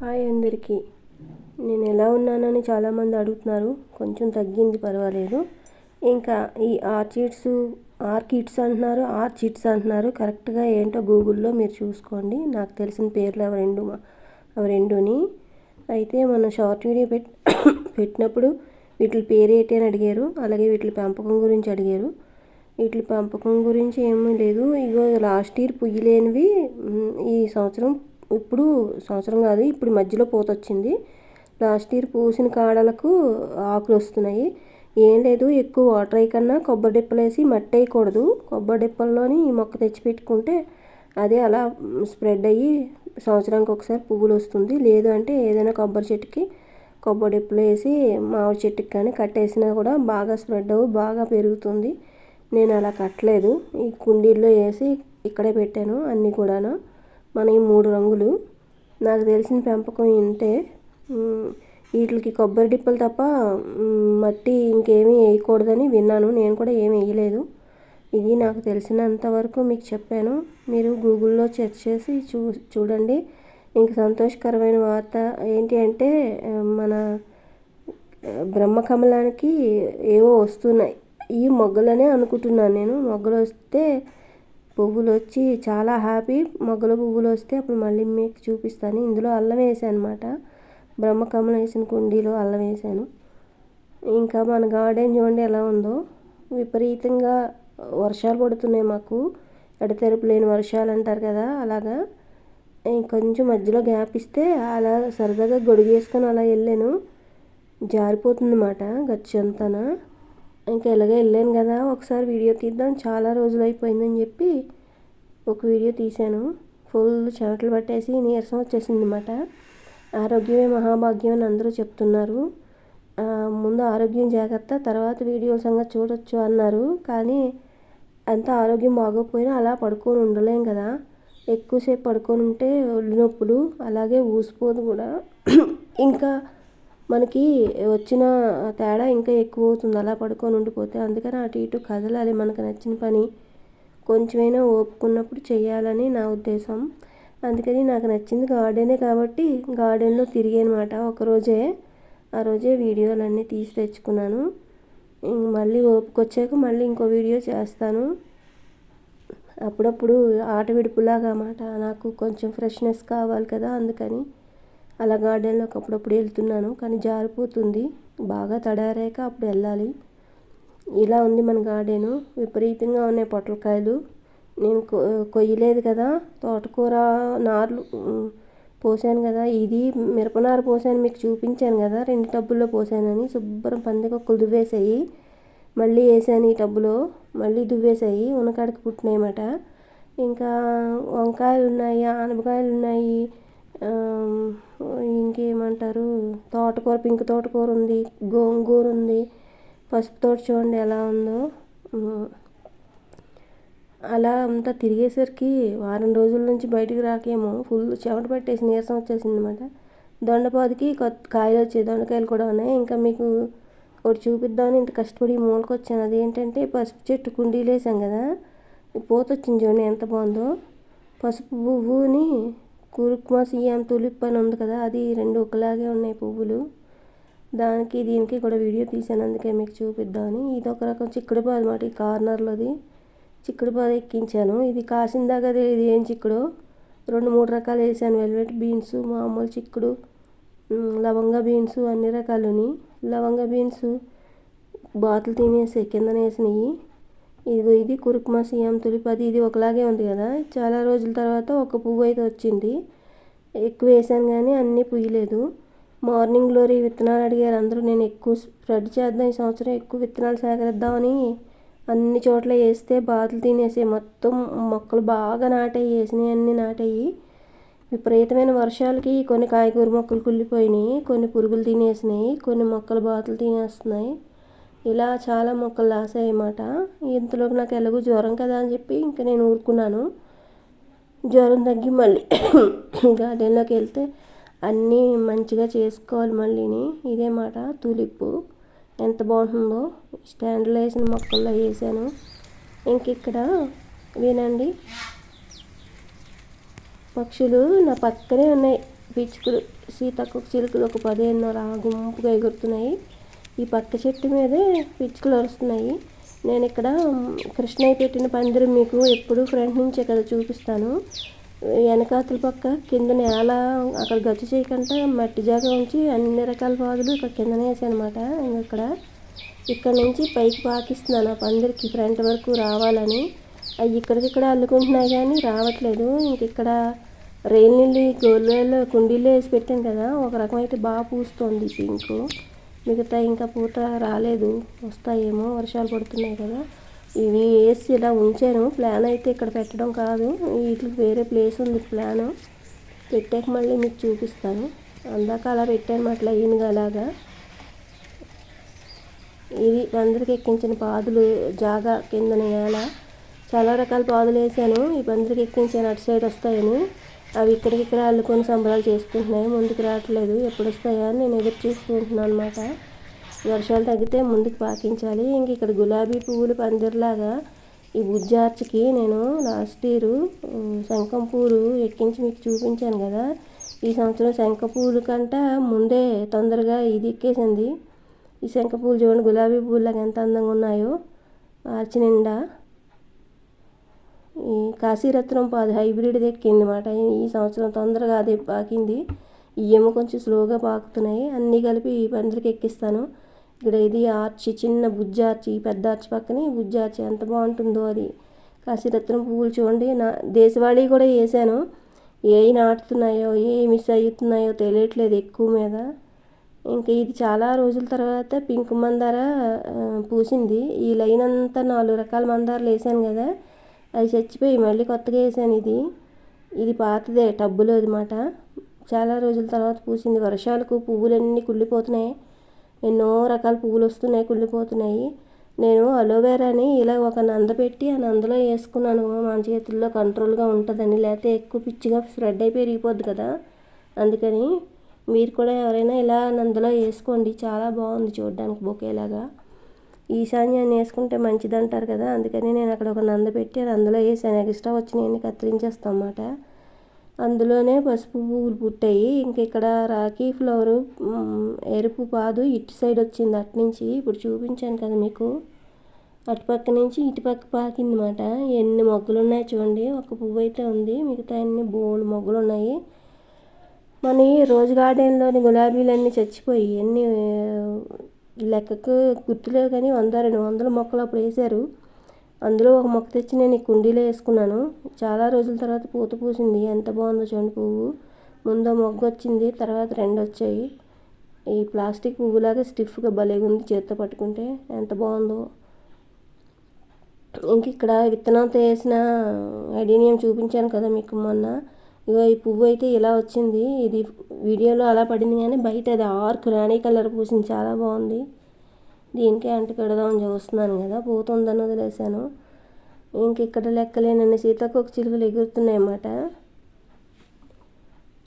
Hi అందరికీ. నేను ఎలా ఉన్నానని చాలామంది అడుగుతున్నారు. కొంచెం తగ్గింది పర్వాలేదు. ఇంకా ఈ ఆర్చిడ్స్ ఆర్కిడ్స్ అంటున్నారు ఆర్చిడ్స్ అంటున్నారు. కరెక్ట్గా ఏంటో గూగుల్లో మీరు చూసుకోండి. నాకు తెలిసిన పేర్లు అవి రెండు అవి రెండుని. అయితే మనం షార్ట్ వీడియో పెట్ పెట్టినప్పుడు వీటి పేరు ఏంటి అని అడిగారు. అలాగే వీటి పెంపకం గురించి అడిగారు. వీటి పెంపకం గురించి ఏమీ లేదు. ఇగో లాస్ట్ ఇయర్ పుయ్యలేనివి ఈ సంవత్సరం ఇప్పుడు సంవత్సరం కాదు ఇప్పుడు మధ్యలో పూత వచ్చింది లాస్ట్ ఇయర్ పూసిన కాడలకు ఆకులు వస్తున్నాయి. ఏం లేదు ఎక్కువ వాటర్ అయ్యకన్నా కొబ్బరి డిప్పలు వేసి మట్టి వేయకూడదు కొబ్బరి డిప్పల్లోని ఈ మొక్క తెచ్చి పెట్టుకుంటే అదే అలా స్ప్రెడ్ అయ్యి సంవత్సరానికి ఒకసారి పువ్వులు వస్తుంది. లేదు అంటే ఏదైనా కొబ్బరి చెట్టుకి కొబ్బరి డిప్పలు వేసి మామిడి చెట్టుకి కానీ కట్టేసినా కూడా బాగా స్ప్రెడ్ అవ్వు బాగా పెరుగుతుంది. నేను అలా కట్టలేదు. ఈ కుండీల్లో వేసి ఇక్కడే పెట్టాను అన్నీ కూడాను. మన ఈ మూడు రంగులు నాకు తెలిసిన పెంపకం ఇంతే వీటికి కొబ్బరి డిప్పలు తప్ప మట్టి ఇంకేమీ వేయకూడదని విన్నాను. నేను కూడా ఏమి వేయలేదు. ఇది నాకు తెలిసినంత వరకు మీకు చెప్పాను. మీరు గూగుల్లో సెర్చ్ చేసి చూ చూడండి. ఇంక సంతోషకరమైన వార్త ఏంటి అంటే మన బ్రహ్మకమలానికి ఏవో వస్తున్నాయి. ఈ మొగ్గలనే అనుకుంటున్నాను నేను. మొగ్గలు వస్తే పువ్వులు వచ్చి చాలా హ్యాపీ. మొగ్గల పువ్వులు వస్తే అప్పుడు మళ్ళీ మీకు చూపిస్తాను. ఇందులో అల్లం వేసాను అనమాట బ్రహ్మకమలం వేసిన కుండీలో అల్లం వేసాను. ఇంకా మన గార్డెన్ చూడండి ఎలా ఉందో. విపరీతంగా వర్షాలు పడుతున్నాయి మాకు. ఎడతెరపు లేని వర్షాలు అంటారు కదా అలాగా. కొంచెం మధ్యలో గ్యాప్ ఇస్తే అలా సరదాగా గొడుగేసుకొని అలా వెళ్ళాను. జారిపోతుంది అన్నమాట అంతానా. ఇంకా ఇలాగే వెళ్ళాను కదా ఒకసారి వీడియో తీద్దాం చాలా రోజులు అయిపోయిందని చెప్పి ఒక వీడియో తీశాను. ఫుల్ చెమటలు పట్టేసి నీరసం వచ్చేసింది అనమాట ఆరోగ్యమే మహాభాగ్యం అని అందరూ చెప్తున్నారు. ముందు ఆరోగ్యం జాగ్రత్త తర్వాత వీడియో సంగతి చూడొచ్చు అన్నారు. కానీ అంత ఆరోగ్యం బాగోకపోయినా అలా పడుకొని ఉండలేం కదా. ఎక్కువసేపు పడుకొని ఉంటే ఒళ్ళు నొప్పులు అలాగే ఊసిపోదు కూడా. ఇంకా మనకి వచ్చిన తేడా ఇంకా ఎక్కువ అవుతుంది. అలా పడుకొని ఉండిపోతే అందుకని అటు ఇటు కదలాలి. మనకు నచ్చిన పని కొంచెమైనా ఓపుకున్నప్పుడు చేయాలని నా ఉద్దేశం. అందుకని నాకు నచ్చింది గార్డెనే కాబట్టి గార్డెన్లో తిరిగానమాట ఒకరోజే ఆ రోజే వీడియోలన్నీ తీసి తెచ్చుకున్నాను. మళ్ళీ ఓపుకొచ్చాక మళ్ళీ ఇంకో వీడియో చేస్తాను. అప్పుడప్పుడు ఆట విడుపులాగా అన్నమాట. నాకు కొంచెం ఫ్రెష్నెస్ కావాలి కదా అందుకని. అలా గార్డెన్లోకి అప్పుడప్పుడు వెళ్తున్నాను కానీ జారిపోతుంది. బాగా తడారాక అప్పుడు వెళ్ళాలి. ఇలా ఉంది మన గార్డెను. విపరీతంగా ఉన్నాయి పొట్లకాయలు. నేను కొయ్యలేదు కదా. తోటకూర నార్లు పోసాను కదా. ఇది మిరపనారు పోసాను మీకు చూపించాను కదా. రెండు టబ్బుల్లో పోసానని. శుభ్రం పందికొక్కలు దువ్వేసాయి మళ్ళీ వేసాను ఈ టబ్బులో. మళ్ళీ దువ్వేసాయి ఉనకాడికి పుట్టినాయన్నమాట. ఇంకా వంకాయలు ఉన్నాయి ఆనపకాయలు ఉన్నాయి. ఇంకేమంటారు? తోటకూర పింక్ తోటకూర ఉంది గోంగూర ఉంది పసుపు తోట చూడండి ఎలా ఉందో. అలా అంతా తిరిగేసరికి వారం రోజుల నుంచి బయటికి రాకేమో ఫుల్ చెమట పట్టేసి నీరసం వచ్చేసింది అనమాట దొండపాదికి కొత్త కాయలు వచ్చాయి దొండకాయలు కూడా ఉన్నాయి. ఇంకా మీకు ఒకటి చూపిద్దామని ఇంత కష్టపడి మూలకొచ్చాను వచ్చాను. అదేంటంటే పసుపు చెట్టు కుండీలు వేసాం కదా పూత వచ్చింది చూడండి ఎంత బాగుందో. పసుపు పువ్వుని కురుక్మా తులిప్ అని ఉంది కదా అది రెండు ఒకలాగే ఉన్నాయి పువ్వులు. దానికి దీనికి కూడా వీడియో తీసాను అందుకే మీకు చూపిద్దామని. ఇది ఒక రకం చిక్కుడుపా అనమాట ఈ కార్నర్లోది చిక్కుడుపా ఎక్కించాను. ఇది కాసిందాక ఇది ఏం చిక్కుడు. రెండు మూడు రకాలు వేసాను వెల్వెట్ బీన్స్ మామూలు చిక్కుడు లవంగ బీన్స్ అన్ని రకాలుని. లవంగ బీన్స్ బాతులు తినేసి కిందన వేసినాయి. ఇదిగో ఇది కురుకుమా సీఎం తులిపది ఇది ఒకలాగే ఉంది కదా. చాలా రోజుల తర్వాత ఒక పువ్వు అయితే వచ్చింది. ఎక్కువ వేసాను కానీ అన్నీ పుయ్యలేదు. మార్నింగ్ గ్లోరీ విత్తనాలు అడిగారు అందరూ. నేను ఎక్కువ స్ప్రెడ్ చేద్దాం ఈ సంవత్సరం ఎక్కువ విత్తనాలు సేకరిద్దామని. అన్ని చోట్ల వేస్తే బాతులు తినేసే మొత్తం మొక్కలు బాగా నాటాయి వేసినవి అన్నీ నాటాయి. విపరీతమైన వర్షాలకి కొన్ని కాయగూర మొక్కలు కుళ్ళిపోయినాయి కొన్ని పురుగులు తినేసినాయి కొన్ని మొక్కలు బాతులు తినేస్తున్నాయి. ఇలా చాలా మొక్కలు లాస్ అన్నమాట ఇంతలోకి నాకు ఎలాగో జ్వరం కదా అని చెప్పి ఇంకా నేను ఊరుకున్నాను. జ్వరం తగ్గి మళ్ళీ గార్డెన్లోకి వెళ్తే అన్నీ మంచిగా చేసుకోవాలి మళ్ళీని. ఇదే మాట తులిప్పు ఎంత బాగుంటుందో. స్టాండ్లో వేసిన మొక్కల్లో వేసాను. ఇంక ఇక్కడ వినండి. పక్షులు నా పక్కనే ఉన్నాయి. పిచ్చుకులు సీతకు చిలుకలు ఒక పదిహేను రా గుంపుగా ఎగురుతున్నాయి. ఈ పక్క చెట్టు మీదే పిచ్చుకలు వస్తున్నాయి నేను ఇక్కడ కృష్ణయ్య పెట్టిన పందిరి మీకు ఎప్పుడు ఫ్రంట్ నుంచే కదా చూపిస్తాను. వెనకాతల పక్క కింద నేల అక్కడ గచ్చు చేయకుండా మట్టి జాగా ఉంచి అన్ని రకాల పాదులు ఇక్కడ కిందనే వేసానమాట. ఇక్కడ ఇక్కడ నుంచి పైకి పాకిస్తున్నాను ఆ పందిరికి ఫ్రంట్ వరకు రావాలని. అవి ఇక్కడికిక్కడ అల్లుకుంటున్నాయి కానీ రావట్లేదు. ఇంక ఇక్కడ రైలు నీళ్ళు గోళ్ళలో కుండీలు వేసి పెట్టాను కదా ఒక రకం అయితే బాగా పూస్తుంది పింకు. మిగతా ఇంకా పూత రాలేదు. వస్తాయేమో వర్షాలు పడుతున్నాయి కదా. ఇవి వేసి ఇలా ఉంచాను. ప్లాన్ అయితే ఇక్కడ పెట్టడం కాదు. వీటికి వేరే ప్లేస్ ఉంది ప్లాన్ పెట్టాక మళ్ళీ మీకు చూపిస్తాను. అందాక అలా పెట్టాను అట్లా ఈయనగా అలాగా. ఇది అందరికి ఎక్కించిన పాదులు జాగా కింద నేల చాలా రకాల పాదులు వేసాను. ఈ పందిరికి ఎక్కించాను అటు సైడ్ వస్తాయని. అవి ఇక్కడికిక్కడ అల్లుకొని సంబరాలు చేసుకుంటున్నాయి. ముందుకు రావట్లేదు. ఎప్పుడు వస్తాయా నేను ఎదురు చూసుకుంటున్నాను అనమాట వర్షాలు తగ్గితే ముందుకు పాకించాలి. ఇంక ఇక్కడ గులాబీ పువ్వులు పందిరిలాగా ఈ బుజ్జార్చికి నేను లాస్ట్ ఇయర్ శంఖం పూలు ఎక్కించి మీకు చూపించాను కదా. ఈ సంవత్సరం శంఖ పూలు కంట ముందే తొందరగా ఇది ఎక్కేసింది. ఈ శంఖ పూలు చూడండి గులాబీ పూలు ఎంత అందంగా ఉన్నాయో. ఆర్చి నిండా ఈ కాశీరత్నం పాది హైబ్రిడ్ ఎక్కింది అనమాట ఈ సంవత్సరం తొందరగా అది పాకింది. ఇవేమో కొంచెం స్లోగా పాకుతున్నాయి. అన్నీ కలిపి ఈ పందిరికి ఎక్కిస్తాను. ఇక్కడ ఇది ఆర్చి చిన్న బుజ్జి ఆర్చి పెద్ద ఆర్చి పక్కనే బుజ్జి ఆర్చి ఎంత బాగుంటుందో అది. కాశీరత్నం పువ్వులు చూడండి. నా దేశవాళీ కూడా వేసాను. ఏ నాటుతున్నాయో ఏ మిస్ అవుతున్నాయో తెలియట్లేదు ఎక్కువ మీద. ఇంకా ఇది చాలా రోజుల తర్వాత పింక్ మందార పూసింది. ఈ లైన్ అంతా నాలుగు రకాల మందారాలు వేసాను కదా. అది చచ్చిపోయి మళ్ళీ కొత్తగా వేసాను ఇది. ఇది పాతదే టబ్బులో అనమాట చాలా రోజుల తర్వాత పూసింది. వర్షాలకు పువ్వులన్నీ కుళ్ళిపోతున్నాయి. ఎన్నో రకాల పువ్వులు వస్తున్నాయి కుళ్ళిపోతున్నాయి. నేను అలోవెరాని ఇలా ఒక నంద పెట్టి ఆ నందలో వేసుకున్నాను. మన చేతుల్లో కంట్రోల్గా ఉంటుందని. లేకపోతే ఎక్కువ పిచ్చిగా స్ప్రెడ్ అయిపోయి పెరిగిపోద్ది కదా. అందుకని మీరు కూడా ఎవరైనా ఇలా నందలో వేసుకోండి. చాలా బాగుంది చూడడానికి బొకేలాగా. ఈశాన్యాన్ని వేసుకుంటే మంచిది అంటారు కదా అందుకని నేను అక్కడ ఒక నంద పెట్టి అందులో వేసాను ఎక్స్ట్రా వచ్చినాయని కత్తిరించేస్తాం అన్నమాట. అందులోనే పసుపు పువ్వులు పుట్టాయి. ఇంక ఇక్కడ రాఖీ ఫ్లవరు ఎరుపు పాదు ఇటు సైడ్ వచ్చింది అటు నుంచి. ఇప్పుడు చూపించాను కదా మీకు. అటుపక్క నుంచి ఇటుపక్క పాకిందన్నమాట ఎన్ని మొగ్గలు ఉన్నాయో చూడండి. ఒక పువ్వు అయితే ఉంది. మిగతా అన్ని బోలు మొగ్గలు ఉన్నాయి. మన రోజ్ గార్డెన్లోని గులాబీలన్నీ చచ్చిపోయి ఎన్ని లెక్కకు గుర్తులేవు కానీ వంద రెండు వందల మొక్కలు అప్పుడు వేశారు. అందులో ఒక మొక్క తెచ్చి నేను ఈ కుండీలో వేసుకున్నాను. చాలా రోజుల తర్వాత పూత పూసింది. ఎంత బాగుందో చూడండి పువ్వు. ముందు మొగ్గ వచ్చింది తర్వాత రెండు వచ్చాయి. ఈ ప్లాస్టిక్ పువ్వులాగా స్టిఫ్గా భలేగా ఉంది చేతితో పట్టుకుంటే. ఎంత బాగుందో. ఇంక ఇక్కడ విత్తనంతో వేసిన ఐడీనియం చూపించాను కదా మీకు మొన్న. ఇగో ఈ పువ్వు అయితే ఇలా వచ్చింది? ఇది వీడియోలో అలా పడింది కానీ బయట అది ఆర్క్ రాణి కలర్ పూసింది. చాలా బాగుంది. దీనికే అంటు కడదామని చూస్తున్నాను కదా. పోతుందని వదిలేసాను ఇంక ఇక్కడ లెక్కలేనన్ని సీతాకోక చిలుకలు ఎగురుతున్నాయి అన్నమాట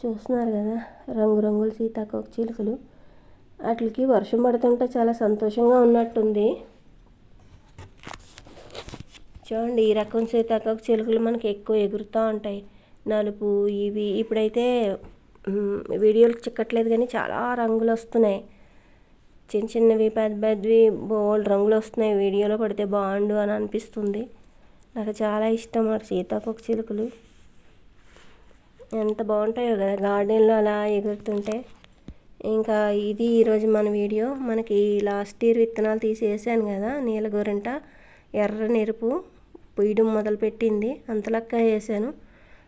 చూస్తున్నారు కదా? రంగురంగుల సీతాకోక చిలుకలు. వాటికి వర్షం పడుతుంటే చాలా సంతోషంగా ఉన్నట్టుంది. చూడండి ఈ రకం సీతాకోక చిలుకలు మనకి ఎక్కువ ఎగురుతూ ఉంటాయి. నలుపు ఇవి ఇప్పుడైతే వీడియోలు చిక్కట్లేదు కానీ చాలా రంగులు వస్తున్నాయి. చిన్న చిన్నవి పెద్ద పెద్దవి బోల్డ్ రంగులు వస్తున్నాయి. వీడియోలో పడితే బాగుండు అని అనిపిస్తుంది. నాకు చాలా ఇష్టం ఆ సీతాకోక చిలుకలు. ఎంత బాగుంటాయో కదా గార్డెన్లో అలా ఎగురుతుంటే. ఇంకా ఇది ఈరోజు మన వీడియో. మనకి లాస్ట్ ఇయర్ విత్తనాలు తీసి వేసాను కదా నీల గోరింట ఎర్ర నెరుపు పొయ్యడం మొదలుపెట్టింది. అంతలక్క వేసాను.